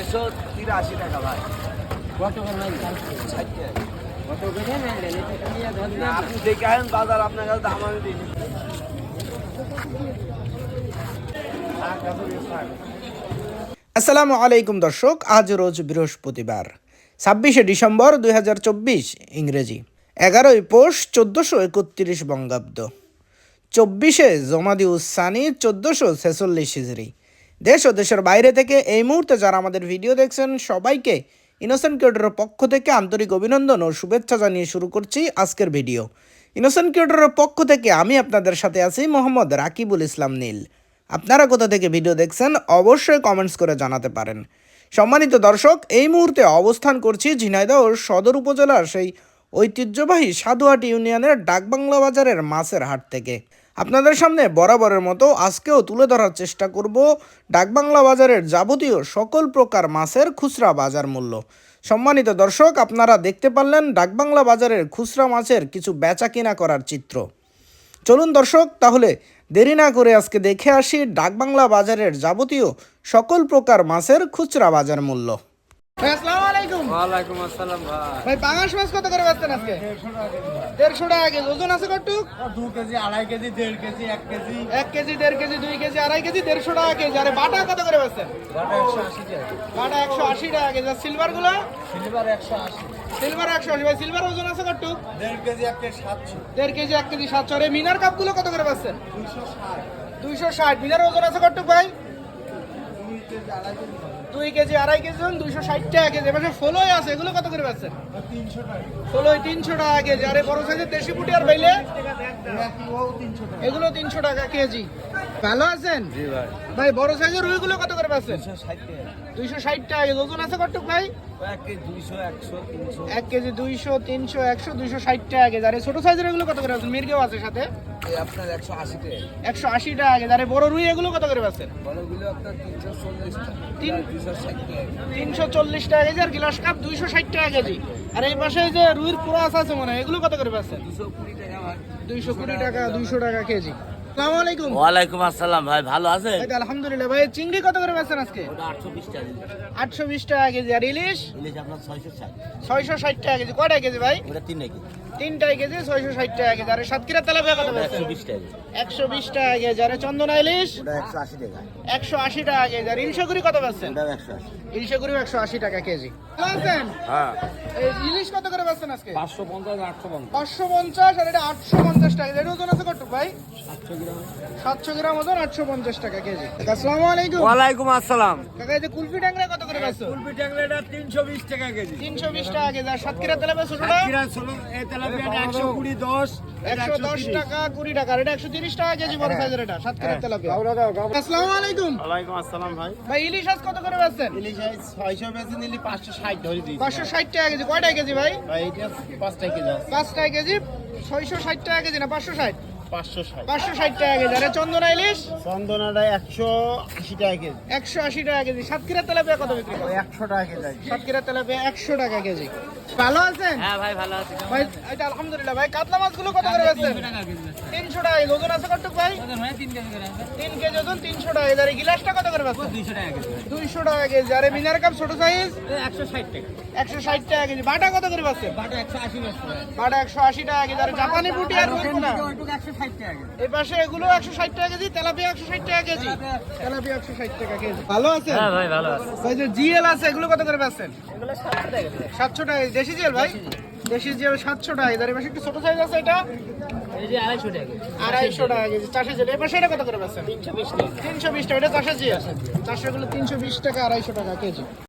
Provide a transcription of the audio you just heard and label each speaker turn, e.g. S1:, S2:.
S1: ছয়শো তিরাশি টাকা ভাই।
S2: কত করে
S1: আপনি দেখে বাজার আপনার কাছে দাম আমি দিই।
S3: আসসালামু আলাইকুম দর্শক আজ রোজ বৃহস্পতিবার ছাব্বিশে ডিসেম্বর দুই হাজার চব্বিশ ইংরেজি। এগারোই পৌষ চোদ্দোশো একত্রিশ বঙ্গাব্দ। চব্বিশে জমাদি উসানি চোদ্দোশো ছেচল্লিশ হিজড়ি দেশ ও দেশের বাইরে থেকে এই মুহূর্তে যারা আমাদের ভিডিও দেখছেন, সবাইকে ইনোসেন্ট কিউটারের পক্ষ থেকে আন্তরিক অভিনন্দন ও শুভেচ্ছা জানিয়ে শুরু করছি আজকের ভিডিও। ইনোসেন্ট কিউটারের পক্ষ থেকে আমি আপনাদের সাথে আছি মোহাম্মদ রাকিবুল ইসলাম নীল। আপনারা কোথা থেকে ভিডিও দেখছেন, অবশ্যই কমেন্টস করে জানাতে পারেন। সম্মানিত দর্শক, এই মুহূর্তে অবস্থান করছি ঝিনাইদহ সদর উপজেলার সেই ঐতিহ্যবাহী সাধুহাটি ইউনিয়নের ডাকবাংলা বাজারের মাছের হাট থেকে। আপনাদের সামনে বরাবরের মতো আজকেও তুলে ধরার চেষ্টা করব ডাকবাংলা বাজারের যাবতীয় সকল প্রকার মাছের খুচরা বাজার মূল্য। সম্মানিত দর্শক, আপনারা দেখতে পারলেন ডাকবাংলা বাজারের খুচরা মাছের কিছু বেচা কিনা করার চিত্র। চলুন দর্শক, তাহলে দেরি না করে আজকে দেখে আসি ডাকবাংলা বাজারের যাবতীয় সকল প্রকার মাছের খুচরা বাজার মূল্য। আসসালামু আলাইকুম।
S1: ওয়ালাইকুম আসসালাম ভাই।
S3: ভাই পাঙাশ মাছ কত করে আজকে? দেড়শো টাকা কেজি। ওজন আছে
S1: কেজি আড়াই কেজি দেড় কেজি এক কেজি।
S3: এক কেজি দেড় কেজি দুই কেজি আড়াই কেজি দেড়শো টাকা কেজি। আরে বাটা কত করে
S1: বাটা একশো আশি টাকা
S3: বাটা একশো আশি টাকা কেজি। সিলভারগুলো সিলভার
S1: একশো আশি।
S3: সিলভার একশো আশি। ভাই সিলভার ওজন আছে
S1: কেজি এক কেজি সাতশো।
S3: দেড় কেজি এক কেজি মিনার কাপগুলো কত করে বেচছেন দুইশো ষাট। মিনার ওজন আছে কটুক ভাই?
S1: দুই কেজি আড়াই কেজি
S3: ওজন দুইশো ষাট টাকা কেজি। এবার ফলোই আছে এগুলো কত করে
S1: পাচ্ছেন ষোলোই
S3: ফলোই তিনশো টাকা কেজি। আর বড় সাইজের দেশি পুটি আর
S1: টাকা।
S3: এগুলো তিনশো টাকা কেজি। ভালো আছেন?
S1: জি ভাই।
S3: ভাই বড় সাইজের রুইগুলো কত করে
S1: দুশো ষাট টাকা।
S3: ওজন আছে কটুক ভাই?
S1: এক কেজি দুইশো একশো তিনশো।
S3: এক কেজি দুইশো তিনশো একশো দুইশো ষাট টাকা কেজি আর ছোট সাইজের এগুলো কত করে বেচছেন মির্গেও আছে সাথে।
S1: এই আপনার একশো আশি টাকা।
S3: একশো আশি টাকা কেজি আর বড় রুই এগুলো কত করে বেচছেন
S1: বড়গুলো আপনার তিনশো চল্লিশ টাকা।
S3: তিন-
S1: দুশো ষাট টাকা
S3: কেজি আর গিলাস কাপ দুইশো ষাট টাকা কেজি। আর এই পাশে যে রুইর পুরাস আছে মনে হয় এগুলো কত করে
S1: দুশো কুড়ি টাকা ভাই
S3: দুইশো কুড়ি টাকা দুইশো টাকা কেজি।
S1: ওয়ালাইকুম আসসালাম ভাই ভালো আছেন?
S3: আলহামদুলিল্লাহ ভাই চিংড়ি কত করে বেচছেন আজকে?
S1: আটশো বিশ টাকা
S3: আটশো বিশ টাকা কেজি আর ইলিশ?
S1: ইলিশ আপনার ছয়শো ষাট।
S3: ছয়শো ষাট টাকা কেজি কয়টা কেজি ভাই?
S1: ওটা তিন নাকি
S3: তিনটাই কেজি ছয়শো ষাট টাকা কেজি। আর সাতক্ষীরা তেলাপিয়া কত বেচছেন?
S1: বিশ টাকা
S3: একশো বিশ টাকা কেজি। আর চন্দনা ইলিশ?
S1: একশো আশি টাকা।
S3: একশো আশি টাকা কেজি। আর ইলশাগুড়ি কত
S1: একশো আশি।
S3: ইলশাগুড়ি একশো আশি টাকা কেজি। আছেন?
S1: হ্যাঁ।
S3: ইলিশ কত করে বেচছেন আজকে?
S1: পাঁচশো পঞ্চাশ আটশো পঞ্চাশ।
S3: পাঁচশো পঞ্চাশ আর এটা আটশো পঞ্চাশ টাকা এটা ওজন আছে কত ভাই?
S1: সাতশো গ্রাম
S3: সাতশো গ্রাম ওজন আটশো পঞ্চাশ টাকা কেজি। আসসালামু আলাইকুম।
S1: ওয়ালাইকুম আসসালাম।
S3: কাকা এই যে কুলফি ট্যাংরা কত করে বেচছো?
S1: ফুলপি ট্যাংরাটা তিনশো বিশ টাকা কেজি।
S3: তিনশো বিশ টাকা কেজি। আর সাতক্ষীরা তেলাপিয়া ছোটটা
S1: ষোলো এই তেলাপিয়াটা একশো কুড়ি দশ
S3: একশো দশ টাকা কুড়ি টাকা এটা একশো তিরিশ টাকা কেজি বড় সাইজের এটা সাতক্ষীরা তেলাপিয়া। আসসালামু আলাইকুম।
S1: ওয়ালাইকুম আসসালাম ভাই।
S3: ভাই ইলিশ আজ কত করে বেচছেন?
S1: ইলিশ ছয়শো বেশি নিলি পাঁচশো ষাট ধরে দিই
S3: পাঁচশো ষাট টাকা কেজি। কয়টা কেজি ভাই?
S1: ভাই এটা পাঁচটা কেজি আছে।
S3: পাঁচ টাকা কেজি? ছয়শো ষাট টাকা কেজি না পাঁচশো ষাট?
S1: পাঁচশো ষাট।
S3: পাঁচশো ষাট টাকা কেজি। আরে চন্দনা ইলিশ?
S1: চন্দনাটা একশো আশি টাকা কেজি।
S3: একশো আশি টাকা কেজি। সাতক্ষীরা তেলাপিয়া কত বিক্রি
S1: একশো টাকা কেজি
S3: সাতক্ষীরা তেলাপিয়া একশো টাকা কেজি। ভালো আছেন?
S1: হ্যাঁ ভাই ভালো আছে।
S3: ভাই এটা আলহামদুলিল্লাহ ভাই কাতলা মাছগুলো কত করে বেচছেন? তিনশো টাকা। ওজন আছে কত ভাই? তিন কেজি ওজন তিনশো টাকা কেজি। আর এই গিলাসটা কত করে বেচছেন?
S1: দুইশো টাকা কেজি
S3: দুইশো টাকা কেজি। আর মিনার কাপ ছোট সাইজ
S1: একশো ষাট টাকা।
S3: একশো ষাট টাকা কেজি। বাটা কত করে বেচছেন?
S1: বাটা একশো আশি
S3: বাটা একশো আশি টাকা কেজি। আর জাপানি পুটি আর এই পাশে এগুলো একশো ষাট টাকা কেজি তেলাপিয়া একশো ষাট টাকা কেজি। তেলাপিয়া একশো ষাট টাকা কেজি। ভালো আছে
S1: হ্যাঁ ভাই ভালো আছে।
S3: ভাই যে জিএল আছে এগুলো কত করে বেচছেন?
S1: এগুলো টাকা
S3: টাকা দেশি জিএল ভাই? দেশি জিএল। সাতশো টাকা কেজি। আর পাশে একটু ছোট সাইজ আছে এটা?
S1: এই যে টাকা কেজি।
S3: আড়াইশো টাকা কেজি চারশো জিএল। এই পাশে এটা কত করে বেচছেন?
S1: তিনশো বিশ টাকা।
S3: তিনশো বিশ টাকা এটা চারশো জিএল? চারশো গুলো তিনশো বিশ টাকা আড়াইশো টাকা কেজি।